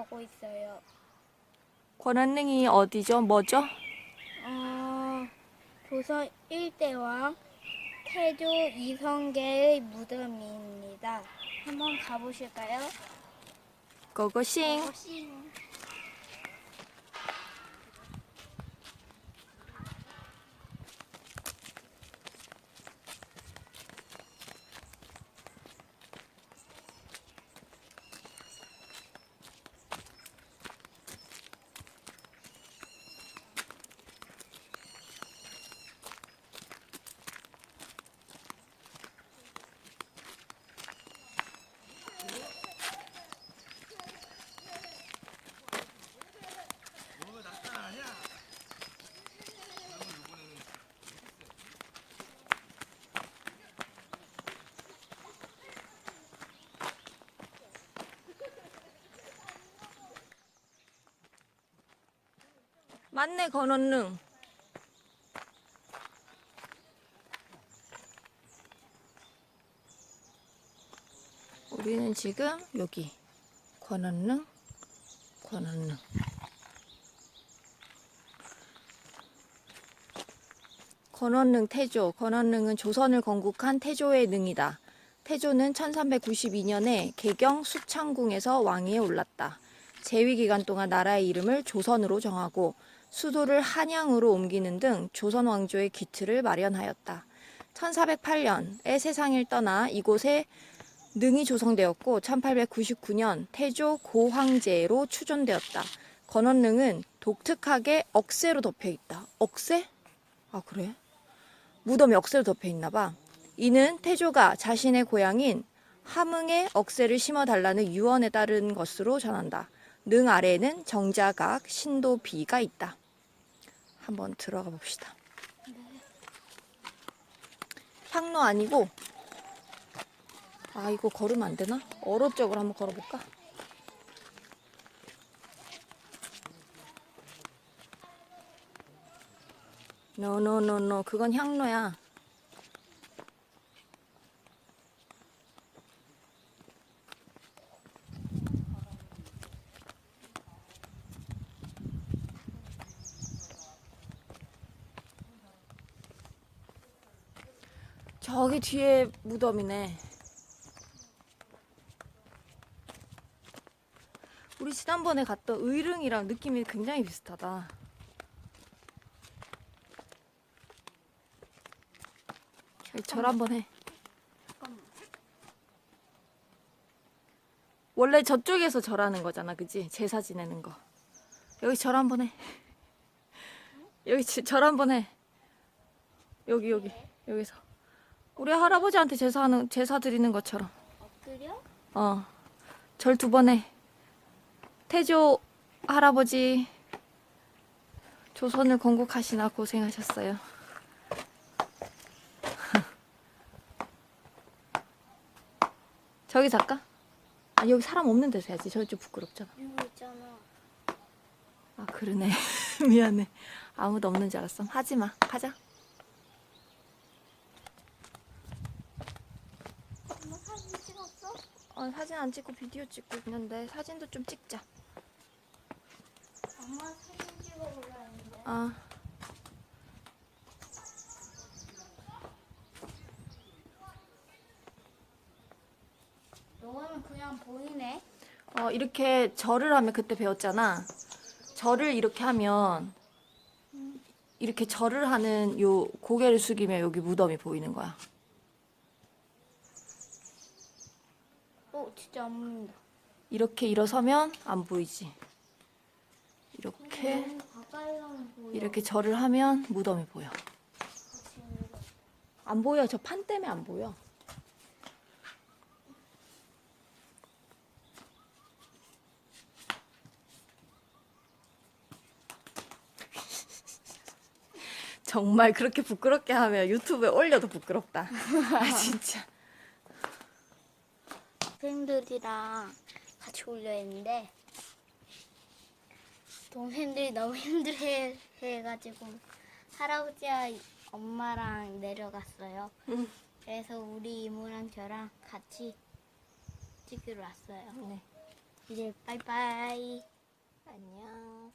가고 있어요. 권한릉이 어디죠? 뭐죠? 어, 조선 1대왕 태조 이성계의 무덤입니다. 한번 가보실까요? 고고싱. 맞네 권한릉. 우리는 지금 여기 권한릉, 권한릉. 권한릉 태조. 권한릉은 조선을 건국한 태조의 능이다. 태조는 1392년에 개경 수창궁에서 왕위에 올랐다. 재위 기간 동안 나라의 이름을 조선으로 정하고 수도를 한양으로 옮기는 등 조선 왕조의 기틀을 마련하였다. 1408년에 세상을 떠나 이곳에 능이 조성되었고 1899년 태조 고황제로 추존되었다. 건원능은 독특하게 억새로 덮여 있다. 억새? 아 그래? 무덤이 억새로 덮여 있나 봐. 이는 태조가 자신의 고향인 함흥에 억새를 심어 달라는 유언에 따른 것으로 전한다. 능 아래에는 정자각 신도 비가 있다. 한번 들어가 봅시다. 향로 아니고 아 이거 걸으면 안 되나? 어로 쪽으로 한번 걸어볼까? 노노노노 그건 향로야. 저기 뒤에 무덤이네. 우리 지난번에 갔던 의릉이랑 느낌이 굉장히 비슷하다. 저기 절 한번 해. 원래 저쪽에서 절하는 거잖아, 그지? 제사 지내는 거. 여기 절 한번 해. 여기 지- 절 한번 해. 여기 여기 여기서. 우리 할아버지한테 제사하는 제사 드리는 것처럼. 엎드려? 어. 절 두 번 해. 태조 할아버지 조선을 건국하시나 고생하셨어요. 저기 잠깐. 아 여기 사람 없는 데서 해야지. 저기 좀 부끄럽잖아. 이거 있잖아. 아 그러네. 미안해. 아무도 없는 줄 알았어. 하지 마. 가자. 엄마 사진 찍었 어? 어, 사진 안 찍고 비디오 찍고 있는데 사진도 좀 찍자. 엄마 사진 찍어보려 했는데. 아. 너는 그냥 보이네. 어, 이렇게 절을 하면 그때 배웠잖아. 절을 이렇게 하면 이렇게 절을 하는 요 고개를 숙이면 여기 무덤이 보이는 거야. 어, 진짜 안 보인다. 이렇게 일어서면 안 보이지. 이렇게 너무 가까이 가면 보여. 이렇게 절을 하면 무덤이 보여. 안 보여. 저 판 때문에 안 보여. 정말 그렇게 부끄럽게 하면 유튜브에 올려도 부끄럽다. 아 진짜. 동생들이랑 같이 올려 했는데 동생들이 너무 힘들해 해가지고 할아버지와 엄마랑 내려갔어요. 응. 그래서 우리 이모랑 저랑 같이 찍으러 왔어요. 네. 이제 빠이빠이. 안녕.